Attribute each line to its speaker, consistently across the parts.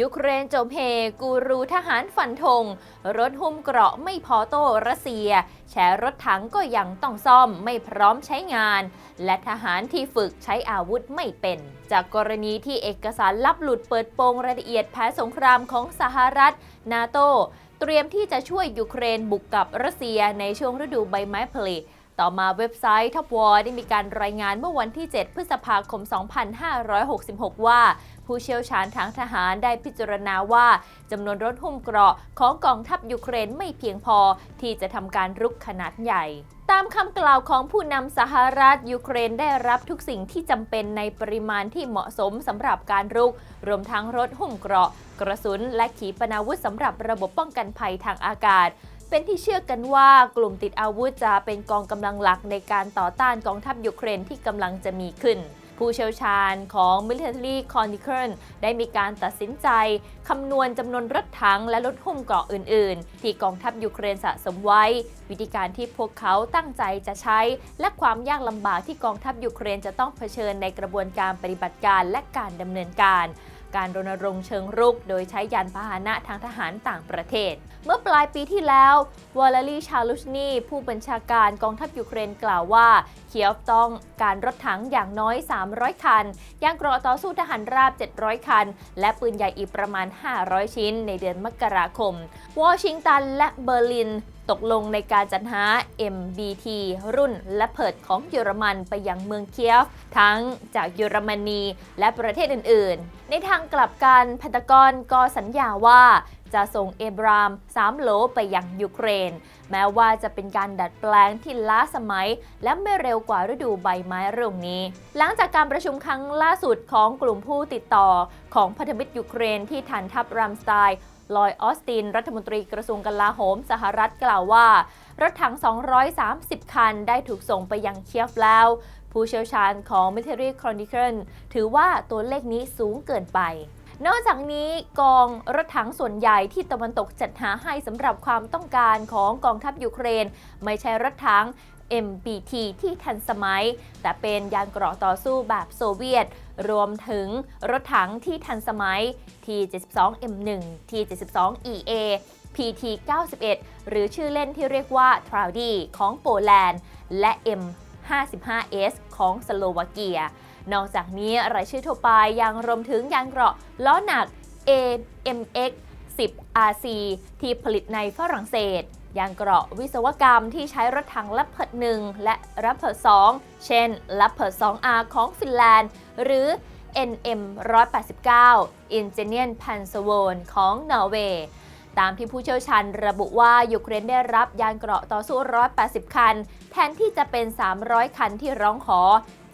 Speaker 1: ยูเครนโจมเฮกูรูทหารฟันธง รถหุ้มเกราะไม่พอโต้รัสเซีย แชร์รถถังก็ยังต้องซ่อมไม่พร้อมใช้งาน และทหารที่ฝึกใช้อาวุธไม่เป็น จากกรณีที่เอกสารลับหลุดเปิดโปงรายละเอียดแผนสงครามของสหรัฐ นาโตเตรียมที่จะช่วยยูเครนบุกกับรัสเซียในช่วงฤดูใบไม้ผลิ ต่อมาเว็บไซต์ทัพวอร์ได้มีการรายงานเมื่อวันที่ 7 พฤษภาคม 2566 ว่า ผู้เชี่ยวชาญทางทหารได้พิจารณาว่าจำนวนรถหุ้มเกราะของกองทัพยูเครนไม่เพียงพอที่จะทำการรุกขนาดใหญ่ตามคำกล่าวของผู้นำสหรัฐยูเครนได้รับทุกสิ่งที่จำเป็นในปริมาณที่เหมาะสมสำหรับการรุก รวมทั้งรถหุ้มเกราะ กระสุน และขีปนาวุธสำหรับระบบป้องกันภัยทางอากาศ เป็นที่เชื่อกันว่ากลุ่มติดอาวุธจะเป็นกองกำลังหลักในการต่อต้านกองทัพยูเครนที่กำลังจะมีขึ้น ผู้เชี่ยวชาญของ Military Chronicle ได้มีการตัดสินใจคำนวณจำนวนรถถังและรถหุ้มเกราะอื่น ๆ ที่กองทัพยูเครนสะสมไว้ วิธีการที่พวกเขาตั้งใจจะใช้ และความยากลำบากที่กองทัพยูเครนจะต้องเผชิญในกระบวนการปฏิบัติการและการดำเนินการ การรณรงค์เชิงรุก โดยใช้ยานพาหนะทางทหารต่างประเทศ เมื่อปลายปีที่แล้ววอลลีชาลุชนีผู้บัญชาการกองทัพยูเครนกล่าวว่า เคียฟต้องการรถถังอย่างน้อย 300 คันยางเกราะต่อสู้ทหารราบ 700 คัน และปืนใหญ่อีกประมาณ 500 ชิ้น ในเดือนมกราคม วอชิงตันและเบอร์ลิน ตกลงในการจัดหา MBT รุ่นและเพิดของเยอรมันไปยังเมืองเคียฟ ทั้งจากเยอรมนีและประเทศอื่น ๆ ในทางกลับกันพันตกรก็สัญญาว่าจะส่งเอบราม3โหลไปยังยูเครน แม้ว่าจะเป็นการดัดแปลงที่ล้าสมัย และไม่เร็วกว่าฤดูใบไม้เรื่องนี้ หลังจากการประชุมครั้งล่าสุดของกลุ่มผู้ติดต่อ ของพันธมิตรยูเครนที่ฐานทัพรัมสไตน์ ลอยออสติน รัฐมนตรีกระทรวงกลาโหม สหรัฐกล่าวว่า รถถัง 230 คันได้ถูกส่งไปยังเคียฟแล้ว ผู้เชี่ยวชาญของ Military Chronicle ถือว่าตัวเลขนี้สูงเกินไปนอกจากนี้กองรถถังส่วนใหญ่ที่ตะวันตกจัดหาให้สำหรับความต้องการของกองทัพยูเครน ไม่ใช่รถถัง MBT ที่ทันสมัย แต่เป็นยานเกราะต่อสู้แบบโซเวียต รวมถึงรถถังที่ทันสมัย T72M1 T72EA PT91 หรือชื่อเล่นที่เรียกว่า t r a u d y ของโปแลนด์ และ M55S ของสโลวาเกีย นอกจากนี้รายชื่อทั่วไปยังรวมถึงยานเกราะล้อหนัก AMX 10 RC ที่ผลิตในฝรั่งเศส ยานเกราะวิศวกรรมที่ใช้รถถังลับเพิด1และลับเพิด2เช่นลับเพิด 2R ของฟินแลนด์ หรือ NM 189 Ingenieur p a n s e r v o n ของนอร์เวย์ตามที่ผู้เชี่ยวชาญระบุว่ายูเครนได้รับยานเกราะต่อสู้ 180 คัน แทนที่จะเป็น 300 คันที่ร้องขอ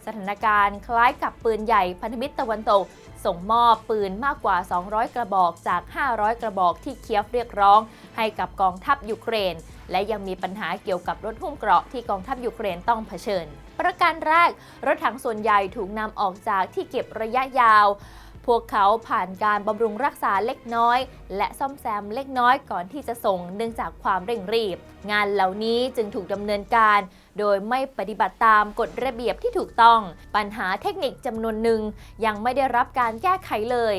Speaker 1: สถานการณ์คล้ายกับปืนใหญ่พันธมิตรตะวันตก ส่งมอบปืนมากกว่า 200 กระบอกจาก 500 กระบอกที่เคียฟเรียกร้อง ให้กับกองทัพยูเครน และยังมีปัญหาเกี่ยวกับรถหุ้มเกราะที่กองทัพยูเครนต้องเผชิญ ประการแรก รถถังส่วนใหญ่ถูกนำออกจากที่เก็บระยะยาว พวกเขาผ่านการบำรุงรักษาเล็กน้อย และซ่อมแซมเล็กน้อยก่อนที่จะส่งเนื่องจากความเร่งรีบ งานเหล่านี้จึงถูกดำเนินการ โดยไม่ปฏิบัติตามกฎระเบียบที่ถูกต้อง ปัญหาเทคนิคจำนวนหนึ่งยังไม่ได้รับการแก้ไขเลย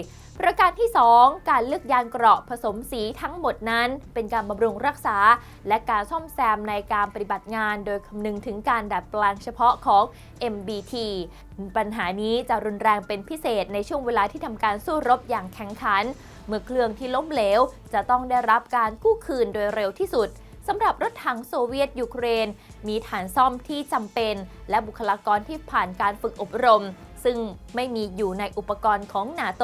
Speaker 1: ประการที่ 2 การเลือกยางเกราะผสมสีทั้งหมดนั้น เป็นการบำรุงรักษา และการซ่อมแซมในการปฏิบัติงาน โดยคำนึงถึงการดัดแปลงเฉพาะของ MBT ปัญหานี้จะรุนแรงเป็นพิเศษในช่วงเวลาที่ทำการสู้รบอย่างแข็งขัน เมื่อเครื่องที่ล้มเหลว จะต้องได้รับการกู้คืนโดยเร็วที่สุดสำหรับรถถังโซเวียตยูเครน มีฐานซ่อมที่จำเป็น และบุคลากรที่ผ่านการฝึกอบรม ซึ่งไม่มีอยู่ในอุปกรณ์ของนาโต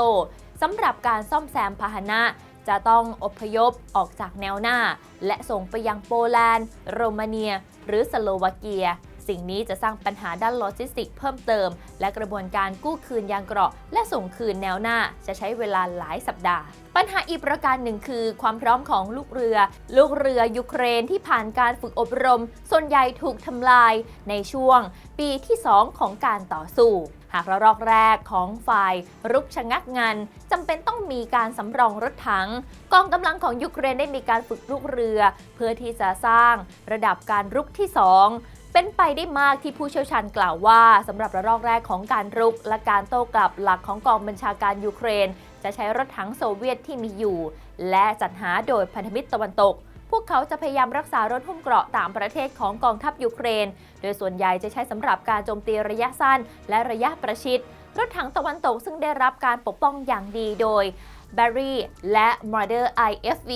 Speaker 1: สำหรับการซ่อมแซมพาหนะ จะต้องอพยพออกจากแนวหน้า และส่งไปยังโปแลนด์ โรมาเนีย หรือสโลวาเกีย สิ่งนี้จะสร้างปัญหาด้านโลจิสติกเพิ่มเติม และกระบวนการกู้คืนยางเกราะ และส่งคืนแนวหน้าจะใช้เวลาหลายสัปดาห์ปัญหาอีกประการหนึ่งคือ ความพร้อมของลูกเรือ ลูกเรือยูเครนที่ผ่านการฝึกอบรม ส่วนใหญ่ถูกทำลายในช่วงปีที่ 2 ของการต่อสู้ หากระลอกแรกของฝ่ายรุกชะงักงานจำเป็นต้องมีการสำรองรถถัง กองกำลังของยูเครนได้มีการฝึกลูกเรือ เพื่อที่จะสร้างระดับการรุกที่ 2เป็นไปได้มากที่ผู้เชี่ยวชาญกล่าวว่าสำหรับระลอกแรกของการรุก และการโต้กลับหลักของกองบัญชาการยูเครน จะใช้รถถังโซเวียตที่มีอยู่ และจัดหาโดยพันธมิตรตะวันตก พวกเขาจะพยายามรักษารถหุ้มเกราะตามประเทศของกองทัพยูเครน โดยส่วนใหญ่จะใช้สำหรับการโจมตีระยะสั้นและระยะประชิดรถถังตะวันตกซึ่งได้รับการปกป้องอย่างดีโดย b a r r y และ m o d e r IFV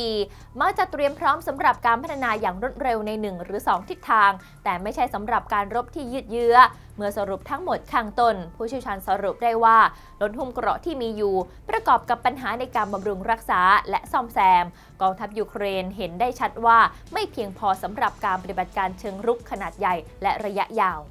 Speaker 1: มักจะเตรียมพร้อมสำหรับการพัฒนาอย่างรวดเร็วใน 1 หรือ 2 ทิศทาง แต่ไม่ใช่สำหรับการรบที่ยืดเยื้อ เมื่อสรุปทั้งหมดข้างต้น ผู้เชี่ยวชาญสรุปได้ว่ารถหุ้มเกราะที่มีอยู่ ประกอบกับปัญหาในการบำรุงรักษาและซ่อมแซม กองทัพยูเครนเห็นได้ชัดว่าไม่เพียงพอสำหรับการปฏิบัติการเชิงรุกขนาดใหญ่และระยะยาว